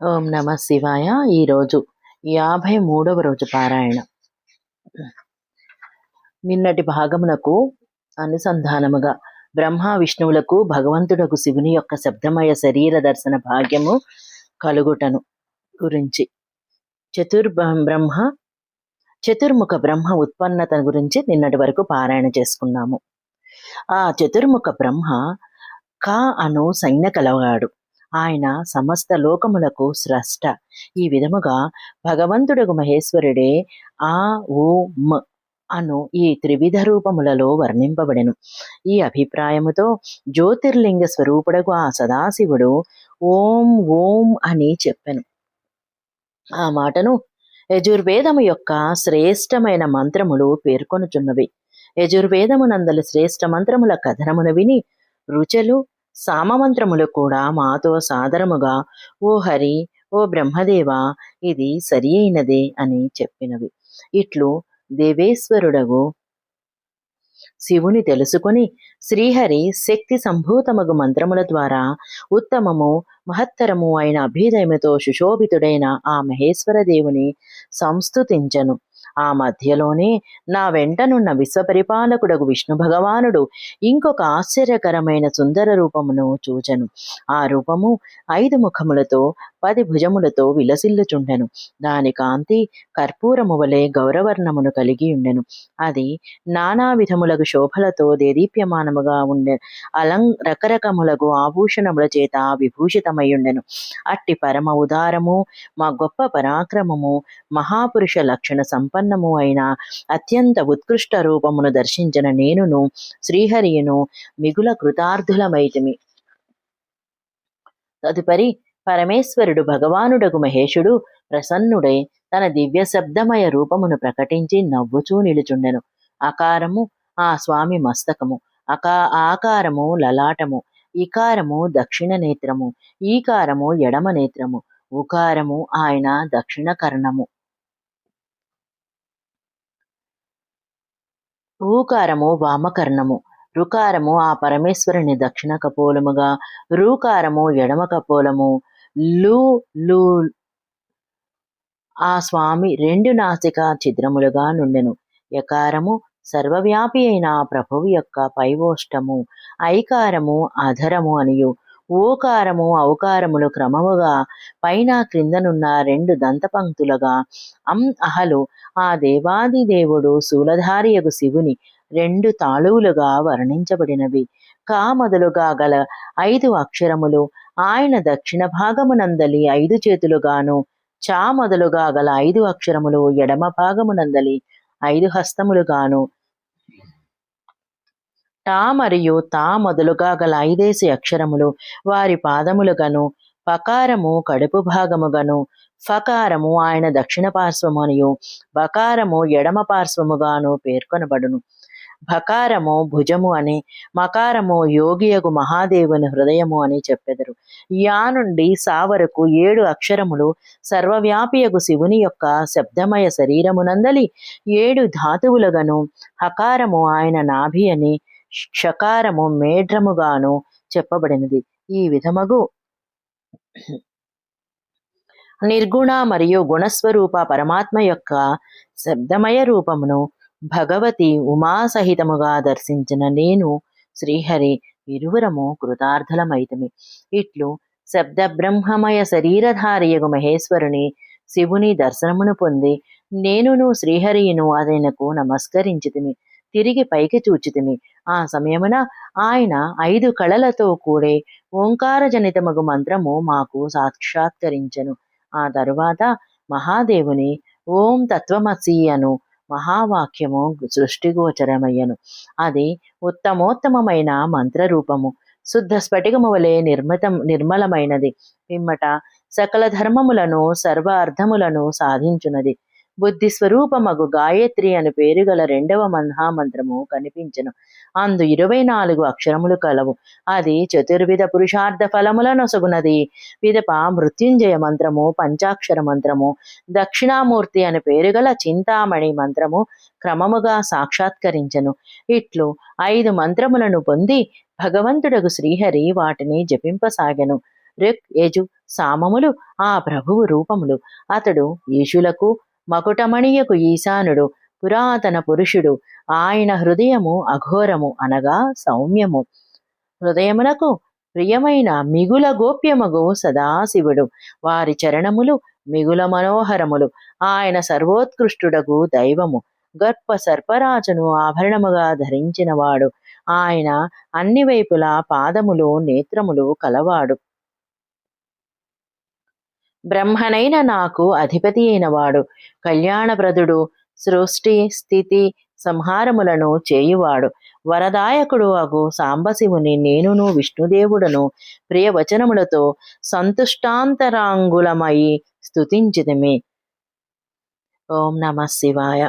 ఓం నమ శివాయ. ఈరోజు యాభై మూడవ రోజు పారాయణ. నిన్నటి భాగమునకు అనుసంధానముగా బ్రహ్మ విష్ణువులకు భగవంతుడకు శివుని యొక్క శబ్దమయ శరీర దర్శన భాగ్యము కలుగుటను గురించి. చతుర్ బ్రహ్మ చతుర్ముఖ బ్రహ్మ ఉత్పన్నత గురించి నిన్నటి వరకు పారాయణ చేసుకున్నాము. ఆ చతుర్ముఖ బ్రహ్మ కా అను సైన్య కలవాడు ఆయన సమస్త లోకములకు స్రష్ట. ఈ విధముగా భగవంతుడగు మహేశ్వరుడే ఆ ఓ మ అను ఈ త్రివిధ రూపములలో వర్ణింపబడెను. ఈ అభిప్రాయముతో జ్యోతిర్లింగ స్వరూపుడకు ఆ సదాశివుడు ఓం ఓం అని చెప్పెను. ఆ మాటను యజుర్వేదము యొక్క శ్రేష్టమైన మంత్రములు పేర్కొనుచున్నవి. యజుర్వేదమునందలి శ్రేష్ట మంత్రముల కథనమును విని రుచలు సామమంత్రములు కూడా మాతో సాదరముగా ఓ హరి ఓ బ్రహ్మదేవ ఇది సరి అయినదే అని చెప్పినవి. ఇట్లు దేవేశ్వరుడగు శివుని తెలుసుకొని శ్రీహరి శక్తి సంభూతమగు మంత్రముల ద్వారా ఉత్తమము మహత్తరము అయిన అభ్యుదయముతో సుశోభితుడైన ఆ మహేశ్వర దేవుని సంస్థుతించను ఆ మధ్యలోనే నా వెంటనున్న విశ్వపరిపాలకుడకు విష్ణు భగవానుడు ఇంకొక ఆశ్చర్యకరమైన సుందర రూపమును చూచను. ఆ రూపము ఐదు ముఖములతో పది భుజములతో విలసిల్లుచుండెను. దాని కాంతి కర్పూరము వలె గౌరవర్ణమును కలిగి ఉండెను. అది నానా విధములకు శోభలతో దేదీప్యమానముగా ఉండే అలం రకరకములకు ఆభూషణముల చేత విభూషితమయ్యుండెను. అట్టి పరమ ఉదారము మా గొప్ప పరాక్రమము మహాపురుష లక్షణ సంపన్నము అయిన అత్యంత ఉత్కృష్ట రూపమును దర్శించిన నేనును శ్రీహరియును మిగుల కృతార్థులమైతిమి. తదుపరి పరమేశ్వరుడు భగవానుడగు మహేషుడు ప్రసన్నుడై తన దివ్య శబ్దమయ రూపమును ప్రకటించి నవ్వుచూ నిలుచుండెను. ఆకారము ఆ స్వామి మస్తకము అకా ఆకారము లలాటము ఇకారము దక్షిణ నేత్రము ఈకారము ఎడమ నేత్రము ఉకారము ఆయన దక్షిణ కర్ణము. ఊకారము వామకర్ణము రుకారము ఆ పరమేశ్వరుని దక్షిణ కపోలముగా రూకారము ఎడమ కపోలము లు లు. ఆ స్వామి రెండు నాసిక ఛిద్రములుగా నుండెను. యకారము సర్వవ్యాపి అయిన ప్రభువు యొక్క పైవోష్టము ఐకారము అధరము అనియు. ఓకారము ఔకారములు క్రమముగా పైన క్రిందనున్న రెండు దంతపంక్తులుగా అం అహలు ఆ దేవాది దేవుడు శూలధారియగు శివుని రెండు తాళువులుగా వర్ణించబడినవి. కా మొదలుగా గల ఐదు అక్షరములు ఆయన దక్షిణ భాగమునందలి ఐదు చేతులుగాను చా మొదలుగా గల ఐదు అక్షరములు ఎడమ భాగమునందలి ఐదు హస్తములుగాను. టా మరియు తా మొదలుగా గల ఐదేసి అక్షరములు వారి పాదములుగను పకారము కడుపు భాగముగను ఫకారము ఆయన దక్షిణ పార్శ్వమునియు బకారము ఎడమ పార్శ్వముగాను పేర్కొనబడును. భకారము భుజము అని మకారము యోగియగు మహాదేవుని హృదయము అని చెప్పెదరు. యా నుండి సా వరకు ఏడు అక్షరములు సర్వవ్యాపియగు శివుని యొక్క శబ్దమయ శరీరమునందలి ఏడు ధాతువులుగాను హకారము ఆయన నాభి అని షకారము మేడ్రముగాను చెప్పబడినది. ఈ విధమగు నిర్గుణ మరియు గుణస్వరూప పరమాత్మ యొక్క శబ్దమయ రూపమును భగవతి ఉమాసహితముగా దర్శించిన నేను శ్రీహరి ఇరువురము కృతార్థలమైతమి. ఇట్లు శబ్ద బ్రహ్మమయ శరీరధారియగు మహేశ్వరుని శివుని దర్శనమును పొంది నేనును శ్రీహరియును ఆయనకు నమస్కరించితిమి. తిరిగి పైకి చూచితిమి. ఆ సమయమున ఆయన ఐదు కళలతో కూడే ఓంకారజనితమగు మంత్రము మాకు సాక్షాత్కరించెను. ఆ తరువాత మహాదేవుని ఓం తత్వమసి అను మహావాక్యము సృష్టిగోచరమయ్యను అది ఉత్తమోత్తమమైన మంత్రరూపము. శుద్ధ స్ఫటికము వలె నిర్మితం నిర్మలమైనది. పిమ్మట సకల ధర్మములను సర్వ అర్థములను సాధించున్నది బుద్ధి స్వరూపమగు గాయత్రి అని పేరు గల రెండవ మహామంత్రము కనిపించను. అందు ఇరవై నాలుగు అక్షరములు కలవు. అది చతుర్విధ పురుషార్థ ఫలములను సుగునది విదప మృత్యుంజయ మంత్రము పంచాక్షర మంత్రము దక్షిణామూర్తి అని పేరు గల చింతామణి మంత్రము క్రమముగా సాక్షాత్కరించను. ఇట్లు ఐదు మంత్రములను పొంది భగవంతుడగు శ్రీహరి వాటిని జపింపసాగెను. రిక్ యజు సామములు ఆ ప్రభువు రూపములు. అతడు యేషులకు మకుటమణియకు ఈశానుడు పురాతన పురుషుడు. ఆయన హృదయము అఘోరము అనగా సౌమ్యము. హృదయమునకు ప్రియమైన మిగుల గోప్యమగు సదాశివుడు. వారి చరణములు మిగుల మనోహరములు. ఆయన సర్వోత్కృష్టుడగు దైవము. గర్భ సర్పరాజును ఆభరణముగా ధరించినవాడు. ఆయన అన్ని వైపులా పాదములు నేత్రములు కలవాడు. బ్రహ్మనైన నాకు అధిపతి అయినవాడు. కళ్యాణప్రదుడు సృష్టి స్థితి సంహారములను చేయువాడు. వరదాయకుడు అగు సాంబశివుని నేనును విష్ణుదేవుడను ప్రియవచనములతో సంతుష్టాంతరాంగులమై స్తుతించితిమి. ఓం నమ శివాయ.